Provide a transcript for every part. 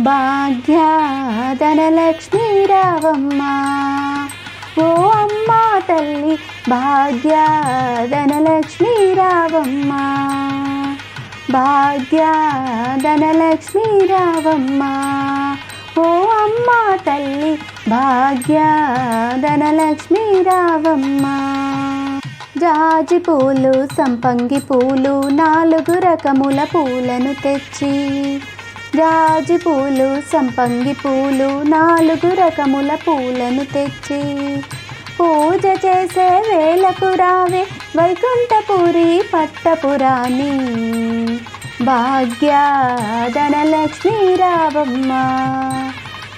భాగ్య రావమ్మ ఓ అమ్మ తల్లి భాగ్య ధనలక్ష్మీ రావమ్మ భాగ్య రావమ్మ ఓ అమ్మ తల్లి భాగ్య రావమ్మ జాజి పూలు సంపంగి పూలు నాలుగు రకముల పూలను తెచ్చి జాజి పూలు సంపంగి పూలు నాలుగు రకముల పూలను తెచ్చి పూజ చేసే వేలకు రావే వైకుంఠపురి పట్టపురాణి. భాగ్యాధనలక్ష్మి రావమ్మ.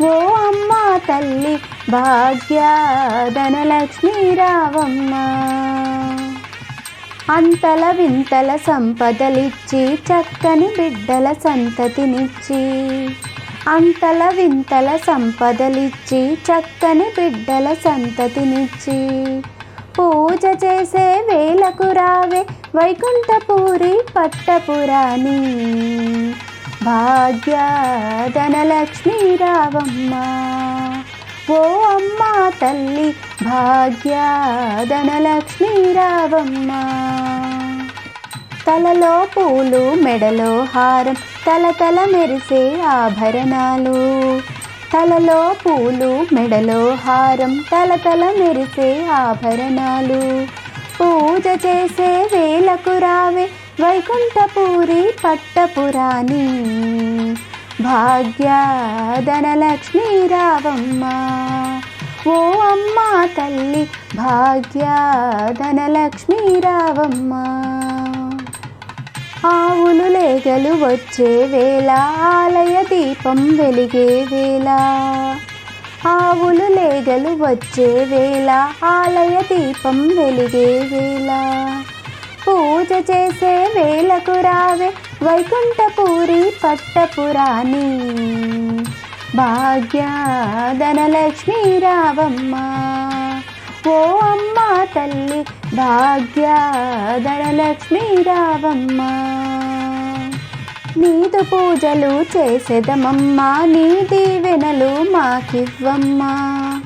ఓ అమ్మ తల్లి భాగ్యాధనలక్ష్మి రావమ్మ. అంతల వింతల సంపదలిచ్చి చక్కని బిడ్డల సంతతినిచ్చి. అంతల వింతల సంపదలిచ్చి చక్కని బిడ్డల సంతతినిచ్చి. పూజ చేసే వేలకు రావే వైకుంఠపూరి పట్టపురాణి. భాగ్య ధనలక్ష్మీ రావమ్మ ఓ తల్లి భాగ్య రావమ్మ. తలలో పూలు మెడలో హారం తల తల మెరిసే ఆభరణాలు. తలలో పూలు మెడలో హారం తల తల మెరిసే ఆభరణాలు. పూజ చేసే వేలకు రావే వైకుంఠపూరి పట్టపురాణి. భాగ్య రావమ్మ. ఓ అమ్మ తల్లి భాగ్య ధనలక్ష్మీ రావమ్మ. ఆవులు లేగలు వచ్చే వేళ ఆలయ దీపం వెలిగే వేళ. ఆవులు లేగలు వచ్చే వేళ ఆలయ దీపం వెలిగే వేళ. పూజ చేసే వేళకు రావే వైకుంఠపూరి పట్టపురాణి. భాగ్యాధనలక్ష్మి రావమ్మ ఓ అమ్మ తల్లి భాగ్యాధనలక్ష్మి రావమ్మ నీదు పూజలు చేసేదమమ్మా నీ దీవెనలు మాకివ్వమ్మా.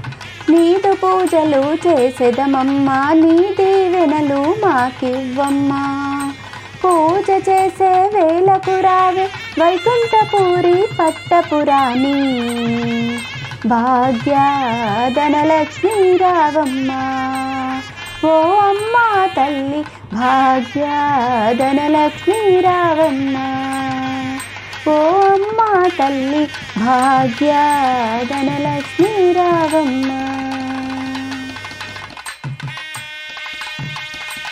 నీదు పూజలు చేసేదమమ్మా నీ దీవెనలు మాకివ్వమ్మా. పూజ చేసే వేలకు రావే వైకుంఠపూరి పట్టపురాణి. భాగ్యాదనలక్ష్మీ రావమ్మ. ఓ అమ్మ తల్లి భాగ్యాదనలక్ష్మీ రావమ్మ. ఓ అమ్మ తల్లి భాగ్యాదనలక్ష్మీ రావమ్మ.